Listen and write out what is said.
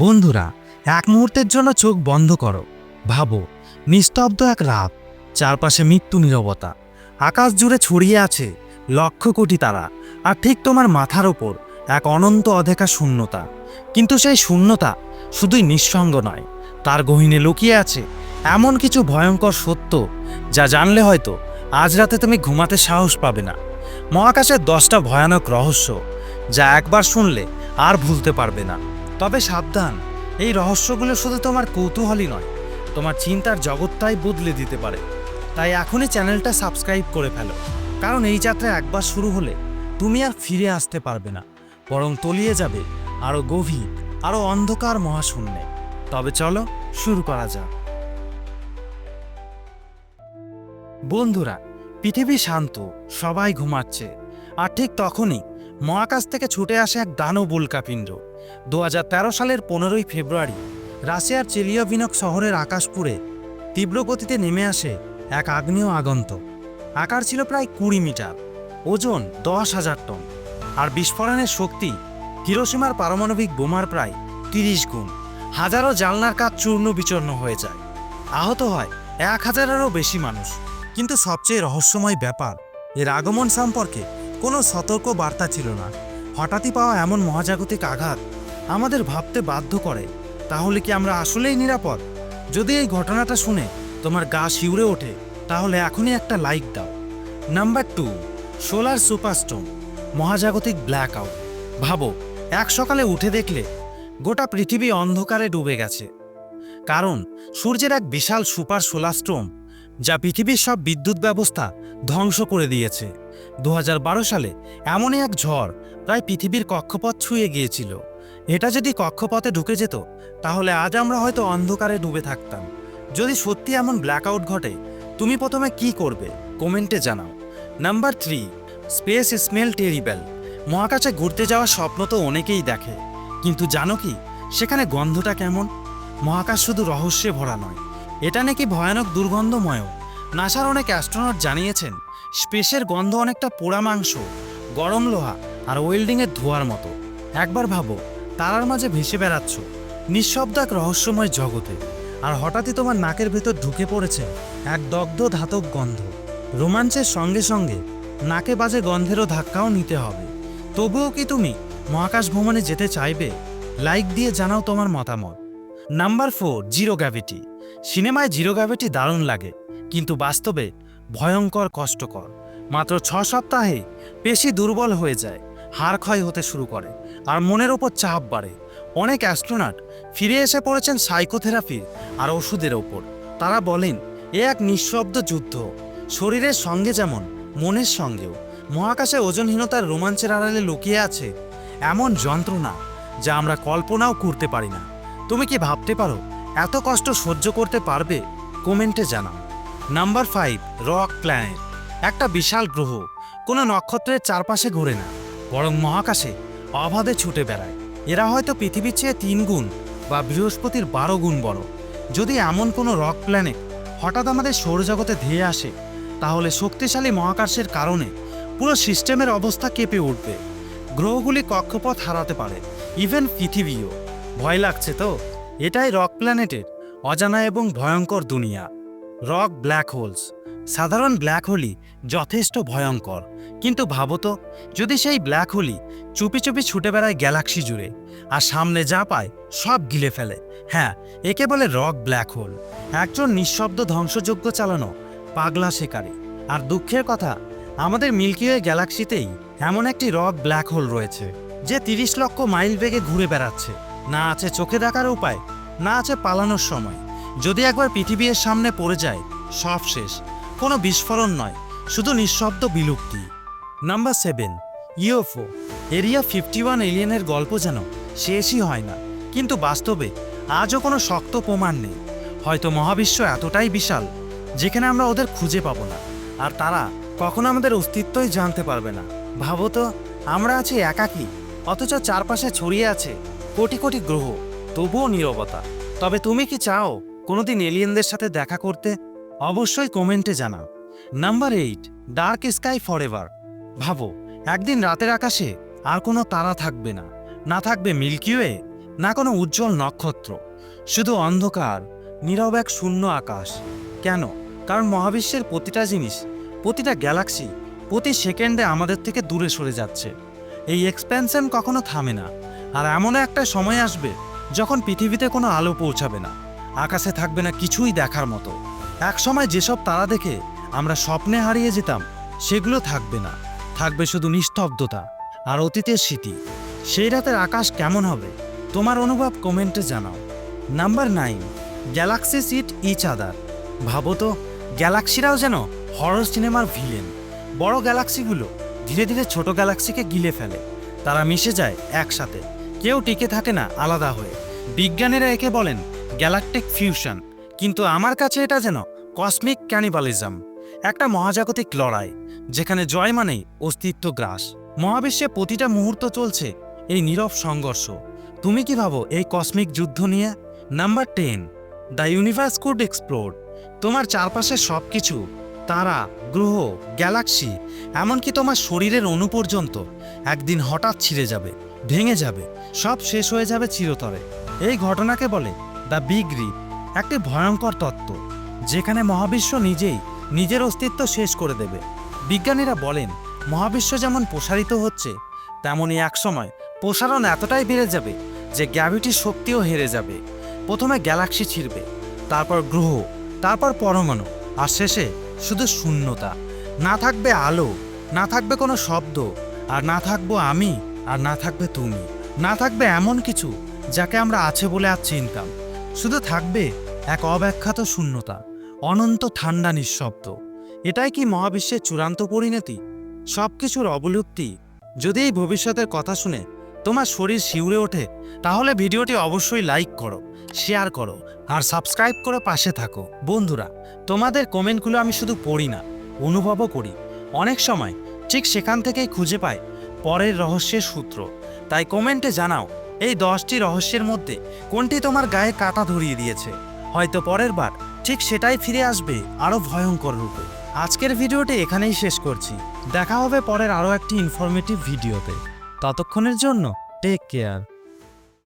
বন্ধুরা, এক মুহূর্তের জন্য চোখ বন্ধ করো। ভাবো, নিস্তব্ধ এক রাত, চারপাশে মৃত্যু নীরবতা। আকাশ জুড়ে ছড়িয়ে আছে লক্ষ কোটি তারা, আর ঠিক তোমার মাথার ওপর এক অনন্ত অধেকা শূন্যতা। কিন্তু সেই শূন্যতা শুধুই নিঃসঙ্গ নয়, তার গহিনে লুকিয়ে আছে এমন কিছু ভয়ঙ্কর সত্য, যা জানলে হয়তো আজ রাতে তুমি ঘুমাতে সাহস পাবে না। মহাকাশের দশটা ভয়ানক রহস্য, যা একবার শুনলে আর ভুলতে পারবে না। তবে সাবধান। এই রহস্যগুলো শুধু তোমার কৌতূহলই নয়, তোমার চিন্তার জগৎটাই বদলে দিতে পারে। তাই এখনই চ্যানেলটা সাবস্ক্রাইব করে ফেলো, কারণ এই যাত্রা একবার শুরু হলে তুমি আর ফিরে আসতে পারবে না, বরং তলিয়ে যাবে আরও গভীর আরও অন্ধকার মহাশূন্যে। তবে চলো শুরু করা যাক। বন্ধুরা, পৃথিবী শান্ত, সবাই ঘুমাচ্ছে, আর ঠিক তখনই মহাকাশ থেকে ছুটে আসে এক দানব উল্কাপিণ্ড দু হাজার তেরো সালের পনেরোই ফেব্রুয়ারি, রাশিয়ার চেলিয়াভিনক শহরের আকাশপুরে তীব্র গতিতে নেমে আসে এক আগ্নেয় আগন্ত আকার ছিল প্রায় কুড়ি মিটার, ওজন দশ হাজার টন, আর বিস্ফোরণের শক্তি হিরোসীমার পারমাণবিক বোমার প্রায় তিরিশ গুণ। হাজারো জালনার কাজ চূর্ণ বিচূর্ণ হয়ে যায়। আহত হয় এক হাজারেরও বেশি মানুষ। কিন্তু সবচেয়ে রহস্যময় ব্যাপার, এর আগমন সম্পর্কে কোনো সতর্ক বার্তা ছিল না। হঠাৎই পাওয়া এমন মহাজাগতিক আঘাত আমাদের ভাবতে বাধ্য করে, তাহলে কি আমরা আসলেই নিরাপদ? যদি এই ঘটনাটা শুনে তোমার গা শিউরে ওঠে, তাহলে এখনই একটা লাইক দাও। নাম্বার টু, সোলার সুপারস্টোন, মহাজাগতিক ব্ল্যাক আউট ভাবো, এক সকালে উঠে দেখলে গোটা পৃথিবী অন্ধকারে ডুবে গেছে। কারণ, সূর্যের এক বিশাল সুপার সোলার স্টোম যা পৃথিবীর সব বিদ্যুৎ ব্যবস্থা ধ্বংস করে দিয়েছে। দু হাজার বারো সালে এমনই এক ঝড় প্রায় পৃথিবীর কক্ষপথ ছুঁয়ে গিয়েছিল। এটা যদি কক্ষপথে ঢুকে যেত, তাহলে আজ আমরা হয়তো অন্ধকারে ডুবে থাকতাম। যদি সত্যি এমন ব্ল্যাকআউট ঘটে, তুমি প্রথমে কি করবে? কমেন্টে জানাও। Number three space smell terrible মহাকাশে ঘুরতে যাওয়ার স্বপ্ন তো অনেকেই দেখে। কিন্তু জানো কি, সেখানে গন্ধটা কেমন? মহাকাশ শুধু রহস্যে ভরা নয়। এটা নাকি ভয়ানক দুর্গন্ধময় নাসার অনেক অ্যাস্ট্রোনট জানিয়েছেন, স্পেসের গন্ধ অনেকটা পোড়া মাংস গরম লোহা আর ওয়েল্ডিংয়ের ধোয়ার মতো। একবার ভাবো তারার মাঝে ভেসে বেড়াচ্ছ। নিঃশব্দ এক রহস্যময় জগতে। আর হঠাৎই তোমার নাকের ভেতর ঢুকে পড়েছে এক দগ্ধ ধাতব গন্ধ। রোমাঞ্চের সঙ্গে সঙ্গে নাকে বাজে গন্ধেরও ধাক্কাও নিতে হবে। তবুও কি তুমি মহাকাশ ভ্রমণে যেতে চাইবে? লাইক দিয়ে জানাও তোমার মতামত। নাম্বার ফোর, জিরো গ্র্যাভিটি সিনেমায় জিরো গ্র্যাভিটি দারুণ লাগে, কিন্তু বাস্তবে ভয়ঙ্কর, কষ্টকর। মাত্র ছ সপ্তাহে পেশি দুর্বল হয়ে যায় হাড় ক্ষয় হতে শুরু করে। আর মনের ওপর চাপ বাড়ে। অনেক অ্যাস্ট্রোনাট ফিরে এসে পড়েছেন সাইকোথেরাপির আর ওষুধের ওপর। তারা বলেন, এ এক নিঃশব্দ যুদ্ধ। শরীরের সঙ্গে যেমন, মনের সঙ্গেও। মহাকাশে ওজনহীনতার রোমাঞ্চের আড়ালে লুকিয়ে আছে এমন যন্ত্রণা যা আমরা কল্পনাও করতে পারি না। তুমি কি ভাবতে পারো, এত কষ্ট সহ্য করতে পারবে? কমেন্টে জানাও। নাম্বার ফাইভ, রক প্ল্যানেট একটা বিশাল গ্রহ, কোনো নক্ষত্রের চারপাশে ঘোরে না। বরং মহাকাশে অবাধে ছুটে বেড়ায়। এরা হয়তো পৃথিবীর চেয়ে তিন গুণ বা বৃহস্পতির বারো গুণ বড়। যদি এমন কোনো রক প্ল্যানেট হঠাৎ আমাদের সৌরজগতে ধেয়ে আসে, তাহলে শক্তিশালী মহাকাশের কারণে পুরো সিস্টেমের অবস্থা কেঁপে উঠবে। গ্রহগুলি কক্ষপথ হারাতে পারে ইভেন পৃথিবীও। ভয় লাগছে তো? এটাই রক প্ল্যানেটের অজানা এবং ভয়ঙ্কর দুনিয়া। রক ব্ল্যাক হোলস সাধারণ ব্ল্যাক হোলই যথেষ্ট ভয়ঙ্কর। কিন্তু ভাবো তো, যদি সেই ব্ল্যাক হোলই চুপি চুপি ছুটে বেড়ায় গ্যালাক্সি জুড়ে আর সামনে যা পায় সব গিলে ফেলে হ্যাঁ একে বলে রক ব্ল্যাক হোল। একজন নিঃশব্দ ধ্বংসযজ্ঞ চালানো পাগলা শিকারী। আর দুঃখের কথা, আমাদের মিল্কিওয়ে গ্যালাক্সিতেই এমন একটি রক ব্ল্যাক হোল রয়েছে, যে তিরিশ লক্ষ মাইল বেগে ঘুরে বেড়াচ্ছে। না আছে চোখে দেখার উপায়, না আছে পালানোর সময়। যদি একবার পৃথিবীর সামনে পড়ে যায় সব শেষ কোনো বিস্ফোরণ নয়, শুধু নিঃশব্দ বিলুপ্তি। Number seven UFO area fifty one এলিয়েনের গল্প যেন শেষই হয় না, কিন্তু বাস্তবে আজও কোনো শক্ত প্রমাণ নেই। হয়তো মহাবিশ্ব এতটাই বিশাল, যেখানে আমরা ওদের খুঁজে পাবো না, আর তারা কখনো আমাদের অস্তিত্বই জানতে পারবে না। ভাবো তো, আমরা আছি একাকী, অথচ চারপাশে ছড়িয়ে আছে কোটি কোটি গ্রহ, তবুও নীরবতা। তবে তুমি কি চাও কোনোদিন এলিয়েনদের সাথে দেখা করতে? অবশ্যই কমেন্টে জানাও। Number eight dark sky forever ভাবো, একদিন রাতের আকাশে আর কোনো তারা থাকবে না। না থাকবে মিল্কিওয়ে না কোনো উজ্জ্বল নক্ষত্র। শুধু অন্ধকার, নীরব এক শূন্য আকাশ। কেন? কারণ মহাবিশ্বের প্রতিটা জিনিস, প্রতিটা গ্যালাক্সি, প্রতি সেকেন্ডে আমাদের থেকে দূরে সরে যাচ্ছে। এই এক্সপেনশন কখনো থামে না। আর এমনও একটা সময় আসবে যখন পৃথিবীতে কোনো আলো পৌঁছাবে না। আকাশে থাকবে না কিছুই দেখার মতো। এক সময় যেসব তারা দেখে আমরা স্বপ্নে হারিয়ে যেতাম, সেগুলো থাকবে না। থাকবে শুধু নিস্তব্ধতা আর অতীতের স্মৃতি। সেই রাতের আকাশ কেমন হবে, তোমার অনুভব কমেন্টে জানাও। Number nine, galaxy eat each other. ভাবো তো, গ্যালাক্সিরাও যেন হরর সিনেমার ভিলেন। বড় গ্যালাক্সিগুলো ধীরে ধীরে ছোট গ্যালাক্সিকে গিলে ফেলে। তারা মিশে যায় একসাথে। কেউ টিকে থাকে না আলাদা হয়ে। বিজ্ঞানীরা একে বলেন গ্যালাকটিক ফিউশন। কিন্তু আমার কাছে এটা যেন কসমিক ক্যানিবালিজম, একটা মহাজাগতিক লড়াই, যেখানে জয় মানেই অস্তিত্ব গ্রাস। মহাবিশ্বে প্রতিটা মুহূর্ত চলছে এই নীরব সংঘর্ষ। তুমি কি ভাবো এই কসমিক যুদ্ধ নিয়ে? Number ten the universe could explore তোমার চারপাশের সব কিছু তারা, গ্রহ, গ্যালাক্সি, এমনকি তোমার শরীরের অণু পর্যন্ত একদিন হঠাৎ ছিঁড়ে যাবে, ভেঙে যাবে, সব শেষ হয়ে যাবে চিরতরে। এই ঘটনাকে বলে দ্য বিগ রিপ একটি ভয়ঙ্কর তত্ত্ব। যেখানে মহাবিশ্ব নিজেই নিজের অস্তিত্ব শেষ করে দেবে। বিজ্ঞানীরা বলেন, মহাবিশ্ব যেমন প্রসারিত হচ্ছে, তেমনই একসময় প্রসারণ এতটাই বেড়ে যাবে যে গ্র্যাভিটির শক্তিও হেরে যাবে। প্রথমে গ্যালাক্সি ছিঁড়বে, তারপর গ্রহ, তারপর পরমাণু, আর শেষে শুধু শূন্যতা। না থাকবে আলো, না থাকবে কোনো শব্দ, আর না থাকব আমি, আর না থাকবে তুমি। না থাকবে এমন কিছু যাকে আমরা আছে বলে আর চিনতাম। শুধু থাকবে এক অব্যাখ্যাত শূন্যতা। অনন্ত ঠান্ডা নিঃশব্দ। এটাই কি মহাবিশ্বের চূড়ান্ত পরিণতি? সব কিছুর অবলুপ্তি। যদি এই ভবিষ্যতের কথা শুনে তোমার শরীর শিউরে ওঠে, তাহলে ভিডিওটি অবশ্যই লাইক করো, শেয়ার করো, আর সাবস্ক্রাইব করে পাশে থাকো। বন্ধুরা, তোমাদের কমেন্টগুলো আমি শুধু পড়ি না, অনুভবও করি। অনেক সময় ঠিক সেখান থেকেই খুঁজে পাই পরের রহস্যের সূত্র। তাই কমেন্টে জানাও, এই দশটি রহস্যের মধ্যে কোনটি তোমার গায়ে কাটা ধরিয়ে দিয়েছে? হয়তো পরের বার। ঠিক সেটাই ফিরে আসবে আরও ভয়ঙ্কর রূপে। আজকের ভিডিওটি এখানেই শেষ করছি। দেখা হবে পরের আরও একটি ইনফরমেটিভ ভিডিওতে। ততক্ষণের জন্য টেক কেয়ার